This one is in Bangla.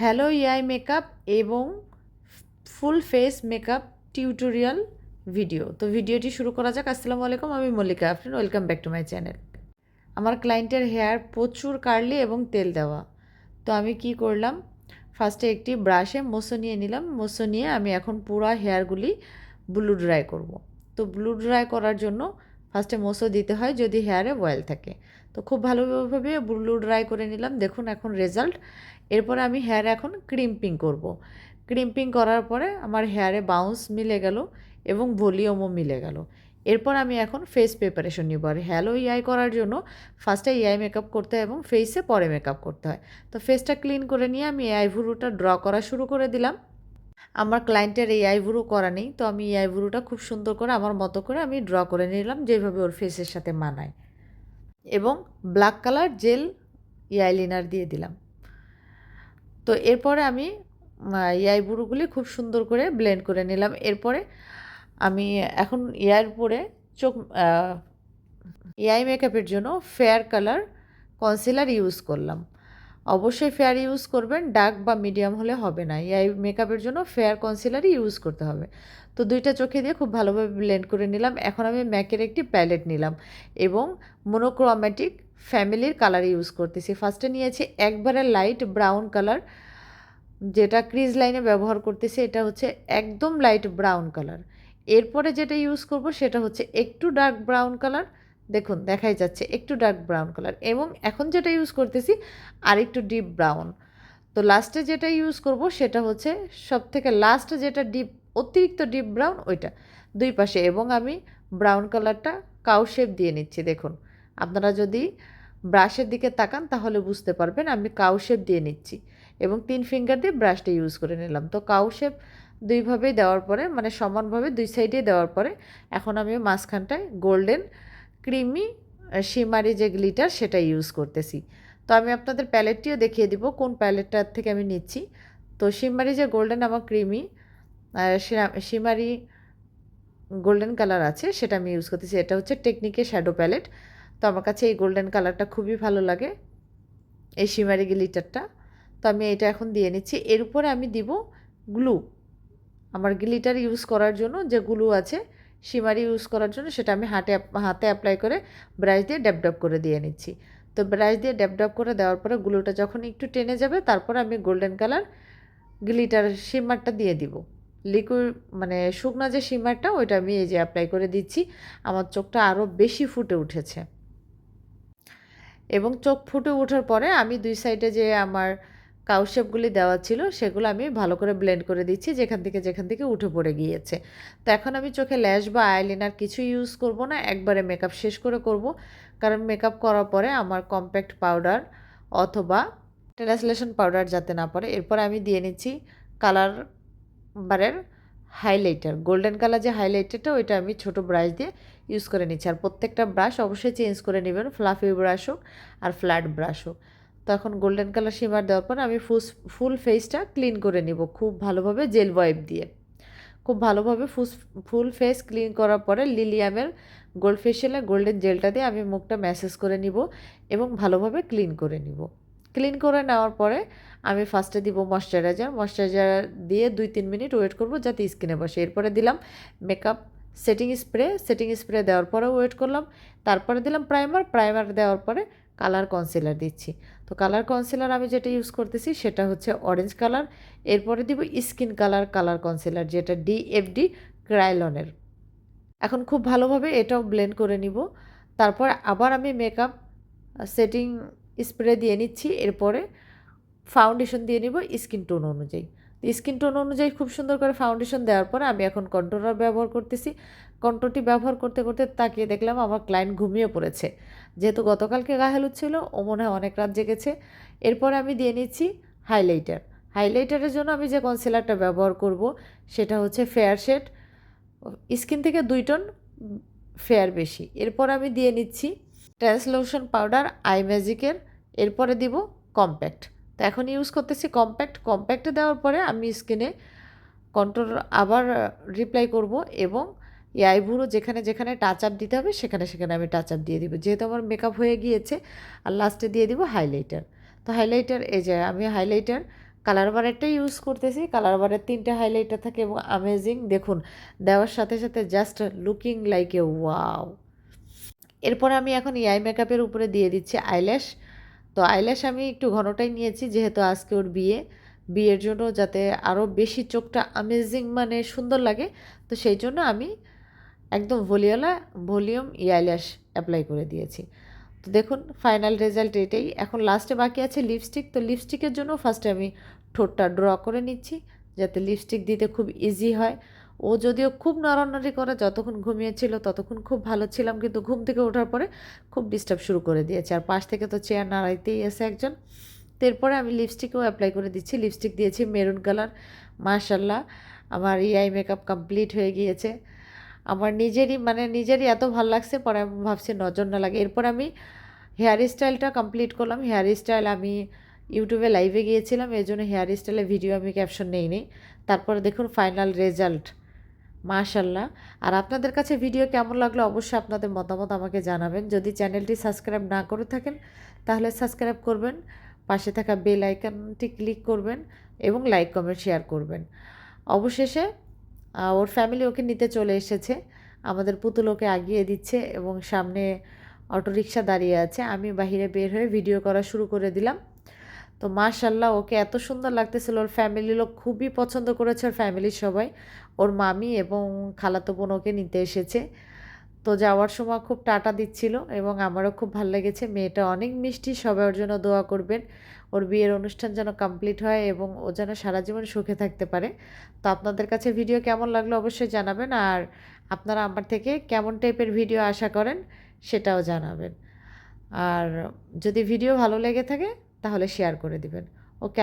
হ্যালো ইয়াই মেকআপ এবং full face makeup tutorial video তো ভিডিওটি শুরু করা যাক। আসসালামু আলাইকুম, আমি Mallika Afrin. Welcome back to my channel আমার ক্লায়েন্টের হেয়ার প্রচুর কার্লি এবং তেল দেওয়া। তো আমি কি করলাম? ফার্স্টে একটি ব্রাশে মোসো নিয়ে নিলাম। মোসো নিয়ে আমি এখন পুরো হেয়ারগুলি ব্লু ড্রাই করব। তো ব্লু ড্রাই করার জন্য ফার্স্টে মোসো দিতে হয় যদি হেয়ারে অয়েল থাকে। তো খুব ভালোভাবে ব্লু ড্রাই করে নিলাম। দেখুন এখন রেজাল্ট। এরপরে আমি হেয়ার এখন ক্রিম্পিং করব। ক্রিম্পিং করার পরে আমার হেয়ারে বাউন্স মিলে গেল এবং ভলিউমও মিলে গেল। এরপর আমি এখন ফেস প্রিপারেশন নিব আর হ্যালো ইয়াই করার জন্য ফার্স্টে ইয়াই মেকআপ করতে হয় এবং ফেসে পরে মেকআপ করতে হয়। তো ফেসটা ক্লিন করে নিয়ে আমি এই আইভুরুটা ড্র করা শুরু করে দিলাম। আমার ক্লায়েন্টের এই আইভুরু করা নেই, তো আমি এই আইভুরুটা খুব সুন্দর করে আমার মতো করে আমি ড্র করে নিলাম যেভাবে ওর ফেসের সাথে মানায়। এবং ব্ল্যাক কালার জেল ইয়াইলিনার দিয়ে দিলাম। তো এরপরে আমি ইয়াই বুড়োগুলি খুব সুন্দর করে ব্লেন্ড করে নিলাম। এরপরে আমি এখন ইয়ার পরে চোখ ইয়াই মেকআপের জন্য ফেয়ার কালার কনসিলার ইউজ করলাম। অবশ্যই ফেয়ার ইউজ করবেন ডার্ক বা মিডিয়াম হলে হবে না। ইয়াই মেকআপের জন্য ফেয়ার কনসিলারই ইউজ করতে হবে। তো দুইটা চোখে দিয়ে খুব ভালোভাবে ব্লেন্ড করে নিলাম। এখন আমি ম্যাকের একটি প্যালেট নিলাম এবং মোনোক্রোমেটিক ফ্যামিলির কালার ইউজ করতেছি। ফার্স্টে নিয়েছি একবারে লাইট ব্রাউন কালার যেটা ক্রিজ লাইনে ব্যবহার করতেছি, এটা হচ্ছে একদম লাইট ব্রাউন কালার এরপরে যেটা ইউজ করব, সেটা হচ্ছে একটু ডার্ক ব্রাউন কালার দেখুন, দেখাই যাচ্ছে একটু ডার্ক ব্রাউন কালার এবং এখন যেটা ইউজ করতেছি আর একটু ডিপ ব্রাউন তো লাস্টে যেটা ইউজ করব সেটা হচ্ছে সব থেকে লাস্ট যেটা ডিপ অতিরিক্ত ডিপ ব্রাউন ওইটা। দুই পাশে এবং আমি ব্রাউন কালারটা কাউ শেপ দিয়ে নিচ্ছি, দেখুন। আপনারা যদি ব্রাশের দিকে তাকান তাহলে বুঝতে পারবেন আমি কাউ শেপ দিয়ে নিচ্ছি এবং তিন ফিঙ্গার দিয়ে ব্রাশটা ইউজ করে নিলাম। তো কাউ শেপ দুইভাবেই দেওয়ার পরে মানে সমানভাবে দুই সাইডে দেওয়ার পরে, এখন আমি মাঝখানটায় গোল্ডেন ক্রিমি শিমারি যে গ্লিটার সেটা ইউজ করতেছি। তো আমি আপনাদের প্যালেটটিও দেখিয়ে দিব কোন প্যালেটটার থেকে আমি নিচ্ছি। তো শিমারি যে গোল্ডেন আমার ক্রিমি শিমারি গোল্ডেন কালার আছে, সেটা আমি ইউজ করতেছি। এটা হচ্ছে টেকনিকের শ্যাডো প্যালেট। তো আমার কাছে এই গোল্ডেন কালারটা খুবই ভালো লাগে, এই শিমারি গ্লিটারটা। তো আমি এটা এখন দিয়ে নিচ্ছি। এর উপরে আমি দিব গ্লু। আমার গ্লিটার ইউজ করার জন্য যে গ্লু আছে শিমারি ইউজ করার জন্য সেটা আমি হাতে হাতে অ্যাপ্লাই করে ব্রাশ দিয়ে ড্যাপ ড্যাপ করে দিয়ে নিচ্ছি। তো ব্রাশ দিয়ে ড্যাপ ড্যাপ করে দেওয়ার পরে গ্লুটা যখন একটু টেনে যাবে, তারপর আমি গোল্ডেন কালার গ্লিটার শিমারটা দিয়ে দিব। লিকুইড মানে শুকনো যে শিমারটা ওইটা আমি এই যে অ্যাপ্লাই করে দিচ্ছি, আমার চোখটা আরও বেশি ফুটে উঠেছে। এবং চোখ ফুটে ওঠার পরে আমি দুই সাইডে যে আমার কাউশেপগুলি দেওয়া ছিল, সেগুলো আমি ভালো করে ব্লেন্ড করে দিচ্ছি, যেখান থেকে যেখান থেকে উঠে পড়ে গিয়েছে। তো এখন আমি চোখে ল্যাশ বা আইলাইনার কিছু ইউজ করব না, একবারে মেকআপ শেষ করে করব। কারণ মেকআপ করার পরে আমার কম্প্যাক্ট পাউডার অথবা ট্রান্সলেশন পাউডার যাতে না পড়ে, এরপরে আমি দিয়ে নিচ্ছি কালার বারের হাইলাইটার গোল্ডেন কালার যে হাইলাইটারটা ওইটা আমি ছোট ব্রাশ দিয়ে ইউজ করে নিচ্ছি। আর প্রত্যেকটা ব্রাশ অবশ্যই চেঞ্জ করে নেবেন ফ্লাফি ব্রাশ হোক আর ফ্ল্যাট ব্রাশ হোক। তো এখন গোল্ডেন কালার শিমার দেওয়ার পর আমি ফুস ফুল ফেসটা ক্লিন করে নিব খুব ভালোভাবে জেল ওয়াইপ দিয়ে। খুব ভালোভাবে ফুস ফুল ফেস ক্লিন করার পরে লিলিয়ামের গোল্ড ফেশিয়ালে গোল্ডেন জেলটা দিয়ে আমি মুখটা ম্যাসেজ করে নিব এবং ভালোভাবে ক্লিন করে নিব। ক্লিন করে নেওয়ার পরে আমি ফার্স্টে দিব ময়শ্চারাইজার ময়শ্চারাইজার দিয়ে দুই, তিন মিনিট ওয়েট করব যাতে স্কিনে বসে। এরপরে দিলাম makeup setting spray setting spray দেওয়ার পরে ওয়েট করলাম। তারপরে দিলাম প্রাইমার প্রাইমার দেওয়ার পরে কালার কনসিলার দিচ্ছি। তো কালার কনসিলার আমি যেটা ইউজ করতেছি সেটা হচ্ছে অরেঞ্জ কালার। এরপরে দিব স্কিন কালার কালার কনসিলার যেটা ডিএফডি ক্রাইলনের এখন খুব ভালোভাবে এটাও ব্লেন্ড করে নিব। তারপর আবার আমি মেকআপ সেটিং স্প্রে দিয়ে নিচ্ছি। এরপরে ফাউন্ডেশন দিয়ে নিব স্কিন টোন অনুযায়ী। স্কিন টোন অনুযায়ী খুব সুন্দর করে ফাউন্ডেশন দেওয়ার পরে আমি এখন কন্ট্রোলার ব্যবহার করতেছি। কন্ট্রোলটি ব্যবহার করতে করতে তাকিয়ে দেখলাম আমার ক্লায়েন্ট ঘুমিয়ে পড়েছে। যেহেতু গতকালকে গাহেলুদ ছিল ও মনে হয় অনেক রাত জেগেছে। এরপরে আমি দিয়ে নিচ্ছি হাইলাইটার। হাইলাইটারের জন্য আমি যে কনসিলারটা ব্যবহার করব, সেটা হচ্ছে ফেয়ার শেড। স্কিন থেকে দুই টন ফেয়ার বেশি। এরপর আমি দিয়ে নিচ্ছি ট্রান্সলোশন পাউডার, আই ম্যাজিকের। এরপরে দিব কম্প্যাক্ট। তো এখন ইউজ করতেছি কম্প্যাক্ট। কম্প্যাক্টে দেওয়ার পরে আমি স্কিনে কন্ট্রোল আবার রিপ্লাই করব এবং এই আইভুরো যেখানে যেখানে টাচ আপ দিতে হবে, সেখানে সেখানে আমি টাচ আপ দিয়ে দিব। যেহেতু আমার মেকআপ হয়ে গিয়েছে, আর লাস্টে দিয়ে দিব হাইলাইটার তো হাইলাইটার এই যে আমি হাইলাইটার কালার বারেরটাই ইউজ করতেছি। কালার বারের তিনটে হাইলাইটার থাকে এবং আমেজিং দেখুন, দেওয়ার সাথে সাথে just looking like a wow এরপর আমি এখন এই আই মেকআপের উপরে দিয়ে দিচ্ছি আইল্যাশ তো আইল্যাশ আমি একটু ঘনটাই নিয়েছি, যেহেতু আজকে ওর বিয়ে। বিয়ের জন্য যাতে আরও বেশি চোখটা আমেজিং মানে সুন্দর লাগে, তো সেই জন্য আমি একদম ভলিওলা, ভলিউম ই অ্যাপ্লাই করে দিয়েছি। তো দেখুন ফাইনাল রেজাল্ট এটাই। এখন লাস্টে বাকি আছে লিপস্টিক তো লিপস্টিকের জন্য ফার্স্টে আমি ঠোঁটটা ড্র করে নিচ্ছি, যাতে লিপস্টিক দিতে খুব ইজি হয়। ও যদিও খুব নড়ানড়ি করে, যতক্ষণ ঘুমিয়েছিল ততক্ষণ খুব ভালো ছিলাম, কিন্তু ঘুম থেকে ওঠার পরে খুব ডিস্টার্ব শুরু করে দিয়েছে। আর পাশ থেকে তো চেয়ার নাড়াইতেই এসে একজন। এরপরে আমি লিপস্টিকও অ্যাপ্লাই করে দিচ্ছি। লিপস্টিক দিয়েছি মেরুন কালার মাশাল্লাহ আমার ইআই মেকআপ কমপ্লিট হয়ে গিয়েছে। আমার নিজেরই মানে নিজেরই এত ভালো লাগছে, পরে আমি ভাবছি নজর না লাগে। এরপর আমি হেয়ার স্টাইলটা কমপ্লিট করলাম। হেয়ার স্টাইল আমি ইউটিউবে লাইভে গিয়েছিলাম, এই জন্য হেয়ার স্টাইলের ভিডিও আমি ক্যাপশন নেই নি তারপরে দেখুন ফাইনাল রেজাল্ট মাশাল্লাহ আর আপনাদের কাছে ভিডিও কেমন লাগল অবশ্যই আপনাদের মতামত আমাকে জানাবেন। যদি চ্যানেলটি সাবস্ক্রাইব না করে থাকেন, তাহলে সাবস্ক্রাইব করবেন, পাশে থাকা বেল আইকনটি ক্লিক করবেন এবং লাইক কমেন্ট শেয়ার করবেন। অবশেষে ওর ফ্যামিলি ওকে নিতে চলে এসেছে। আমাদের পুতুল ওকে আগিয়ে দিচ্ছে এবং সামনে অটোরিকশা দাঁড়িয়ে আছে। আমি বাহিরে বের হয়ে ভিডিও করা শুরু করে দিলাম। তো মাশাল্লাহ ওকে এত সুন্দর লাগতেছিল। ওর ফ্যামিলি লোক খুবই পছন্দ করেছে, ওর ফ্যামিলির সবাই। ওর মামি এবং খালাতো বোন ওকে নিতে এসেছে। তো যাওয়ার সময় খুব টাটা দিচ্ছিল এবং আমারও খুব ভালো লেগেছে। মেয়েটা অনেক মিষ্টি, সবাই ওর জন্য দোয়া করবেন। ওর বিয়ের অনুষ্ঠান যেন কমপ্লিট হয় এবং ও যেন সারা জীবন সুখে থাকতে পারে। তো আপনাদের কাছে ভিডিও কেমন লাগল অবশ্যই জানাবেন আর আপনারা আমার থেকে কেমন টাইপের ভিডিও আশা করেন সেটাও জানাবেন। আর যদি ভিডিও ভালো লেগে থাকে তাহলে শেয়ার করে দিবেন। ওকে